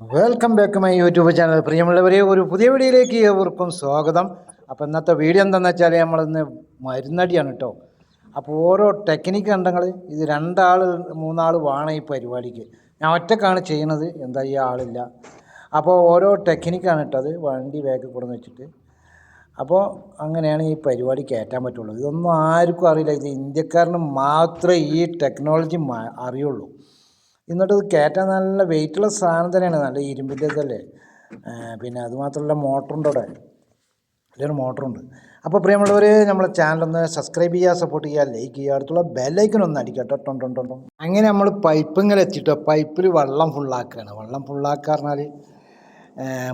Welcome back my YouTube channel പ്രിയമുള്ളവരെ ഒരു പുതിയ വീഡിയോയിലേക്ക് ഏവർക്കും സ്വാഗതം. അപ്പോൾ ഇന്നത്തെ വീഡിയോ എന്താണെന്ന് വെച്ചാൽ നമ്മളിന്ന് മരുന്നടിയാണ് കേട്ടോ അപ്പോൾ ഓരോ ടെക്നിക്ക് ഉണ്ടെങ്കിൽ ഇത് രണ്ടാൾ മൂന്നാൾ വേണം ഈ പരിപാടിക്ക്. ഞാൻ ഒറ്റക്കാണ് ചെയ്യണത് എന്താ ഈ ആളില്ല. അപ്പോൾ ഓരോ ടെക്നിക്കാണ് ഇട്ടത് വണ്ടി ബാക്കിൽ കൊടുന്ന് വെച്ചിട്ട്. അപ്പോൾ അങ്ങനെയാണ് ഈ പരിപാടി കയറ്റാൻ പറ്റുള്ളൂ. ഇതൊന്നും ആർക്കും അറിയില്ല. ഇത് ഇന്ത്യക്കാരന് മാത്രമേ ഈ ടെക്നോളജി അറിയുള്ളൂ. എന്നിട്ട് ഇത് കയറ്റാൻ നല്ല വെയിറ്റുള്ള സാധനം തന്നെയാണ്. നല്ല ഇരുമ്പിന്റെ ഇതല്ലേ? ആ, പിന്നെ അതുമാത്രമല്ല മോട്ടറുണ്ട് അവിടെ. വലിയൊരു മോട്ടറുണ്ട്. അപ്പോൾ പ്രിയമുള്ളവർ നമ്മളെ ചാനലൊന്ന് സബ്സ്ക്രൈബ് ചെയ്യുക സപ്പോർട്ട് ചെയ്യുക ലൈക്ക് ചെയ്യുക അടുത്തുള്ള ബെല്ലൈക്കൻ ഒന്ന് അടിക്കട്ടോ ടൊൺ ടൊൺ ടൊൺ അങ്ങനെ നമ്മൾ പൈപ്പിങ്ങനെ എത്തിയിട്ടോ പൈപ്പിൽ വെള്ളം ഫുള്ളാക്കുകയാണ് വെള്ളം ഫുള്ളാക്കുക പറഞ്ഞാൽ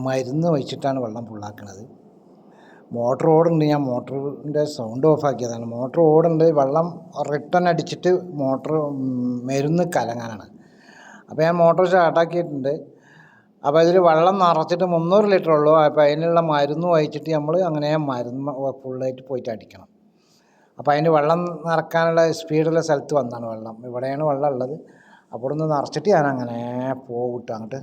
മരുന്ന് വെച്ചിട്ടാണ് വെള്ളം ഫുള്ളാക്കുന്നത് മോട്ടർ ഓടുണ്ട്. ഞാൻ മോട്ടറിന്റെ സൗണ്ട് ഓഫ് ആക്കിയതാണ്. മോട്ടർ ഓടുണ്ട്. വെള്ളം റിട്ടേൺ അടിച്ചിട്ട് മോട്ടർ മരുന്ന് കലങ്ങാനാണ്. അപ്പോൾ ഞാൻ മോട്ടർ സ്റ്റാർട്ടാക്കിയിട്ടുണ്ട് അപ്പോൾ അതിൽ വെള്ളം നിറച്ചിട്ട് മുന്നൂറ് ലിറ്റർ ഉള്ളൂ. അപ്പോൾ അതിനുള്ള മരുന്ന് വഹിച്ചിട്ട് നമ്മൾ അങ്ങനെ മരുന്ന് ഫുള്ളായിട്ട് പോയിട്ട് അടിക്കണം. അപ്പോൾ അതിന് വെള്ളം നിറക്കാനുള്ള സ്പീഡുള്ള സ്ഥലത്ത് വന്നാണ് വെള്ളം. ഇവിടെയാണ് വെള്ളം ഉള്ളത്. അപ്പോൾ നിന്ന് നിറച്ചിട്ട് ഞാൻ അങ്ങനെ പോകിട്ട് അങ്ങോട്ട്.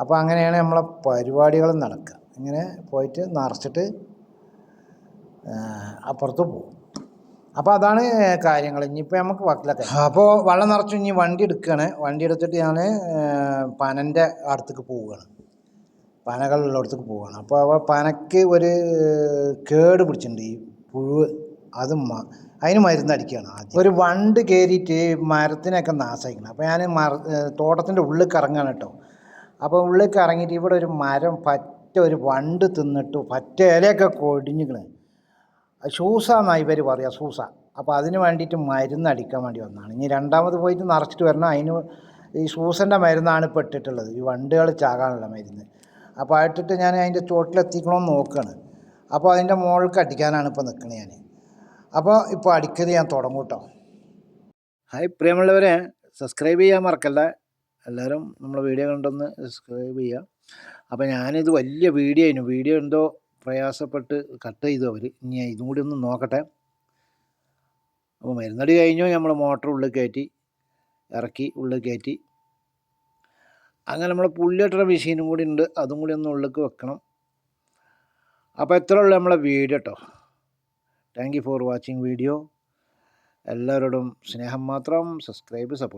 അപ്പോൾ അങ്ങനെയാണ് നമ്മളെ പരിപാടികൾ നടക്കുക ഇങ്ങനെ പോയിട്ട് നിറച്ചിട്ട് അപ്പുറത്ത് പോകും അപ്പോൾ അതാണ് കാര്യങ്ങൾ. ഇനിയിപ്പോൾ നമുക്ക് വക്കിലൊക്കെ. അപ്പോൾ വെള്ളം നിറച്ചു ഇനി വണ്ടി എടുക്കുകയാണ് വണ്ടി എടുത്തിട്ട് ഞാൻ പനന്റെ അടുത്തേക്ക് പോവുകയാണ് പനകളുള്ള അടുത്തേക്ക് പോവുകയാണ് അപ്പോൾ അവ പനക്ക് ഒരു കേട് പിടിച്ചിട്ടുണ്ട് ഈ പുഴു. അത് അതിന് മരുന്ന് അടിക്കുകയാണ് ആദ്യം. ഒരു വണ്ട് കയറിയിട്ട് മരത്തിനൊക്കെ നാശിക്കണം അപ്പോൾ ഞാൻ മര തോട്ടത്തിന്റെ ഉള്ളിൽ കറങ്ങാണ് കേട്ടോ അപ്പോൾ ഉള്ളിൽ കറങ്ങിയിട്ട് ഇവിടെ ഒരു മരം പറ്റ ഒരു വണ്ട് തിന്നിട്ട് പറ്റ ഇലയൊക്കെ കൊടിഞ്ഞിക്കണ്. ഷൂസാന്നാണ് ഇവർ പറയുക ഷൂസ. അപ്പോൾ അതിന് വേണ്ടിയിട്ട് മരുന്ന് അടിക്കാൻ വേണ്ടി വന്നതാണ് ഇനി രണ്ടാമത് പോയിട്ട് നിറച്ചിട്ട് വരണം. അതിന് ഈ ഷൂസിന്റെ മരുന്നാണ് ഇപ്പോൾ ഇട്ടിട്ടുള്ളത്. ഈ വണ്ടുകൾ ചാകാനുള്ള മരുന്ന്. അപ്പോൾ ഇട്ടിട്ട് ഞാൻ അതിന്റെ ചോട്ടിലെത്തിക്കണമെന്ന് നോക്കുകയാണ് അപ്പോൾ അതിന്റെ മുകൾക്ക് അടിക്കാനാണ് ഇപ്പോൾ നിൽക്കുന്നത് ഞാൻ. അപ്പോൾ ഇപ്പോൾ അടിക്കൽ ഞാൻ തുടങ്ങും കേട്ടോ. ഹായ് പ്രിയമുള്ളവരെ സബ്സ്ക്രൈബ് ചെയ്യാൻ മറക്കല്ല. എല്ലാവരും നമ്മളെ വീഡിയോ കണ്ടൊന്ന് സബ്സ്ക്രൈബ് ചെയ്യുക അപ്പോൾ ഞാനിത് വലിയ വീഡിയോ ആയിരുന്നു. വീഡിയോ എന്തോ പ്രയാസപ്പെട്ട് കട്ട് ചെയ്തു അവർ ഇനി ഇതും കൂടി ഒന്ന് നോക്കട്ടെ. അപ്പോൾ മരുന്നടി കഴിഞ്ഞോ. നമ്മൾ മോട്ടർ ഉള്ളിൽ കയറ്റി ഇറക്കി ഉള്ളിൽ കയറ്റി. അങ്ങനെ നമ്മൾ പുള്ളിയിട്ടുള്ള മെഷീനും കൂടി ഉണ്ട്. അതും കൂടി ഒന്ന് ഉള്ളിലേക്ക് വെക്കണം. അപ്പോൾ എത്ര ഉള്ളു നമ്മളെ വീഡിയോ കേട്ടോ thank you for watching video എല്ലാവരോടും സ്നേഹം മാത്രം. Subscribe support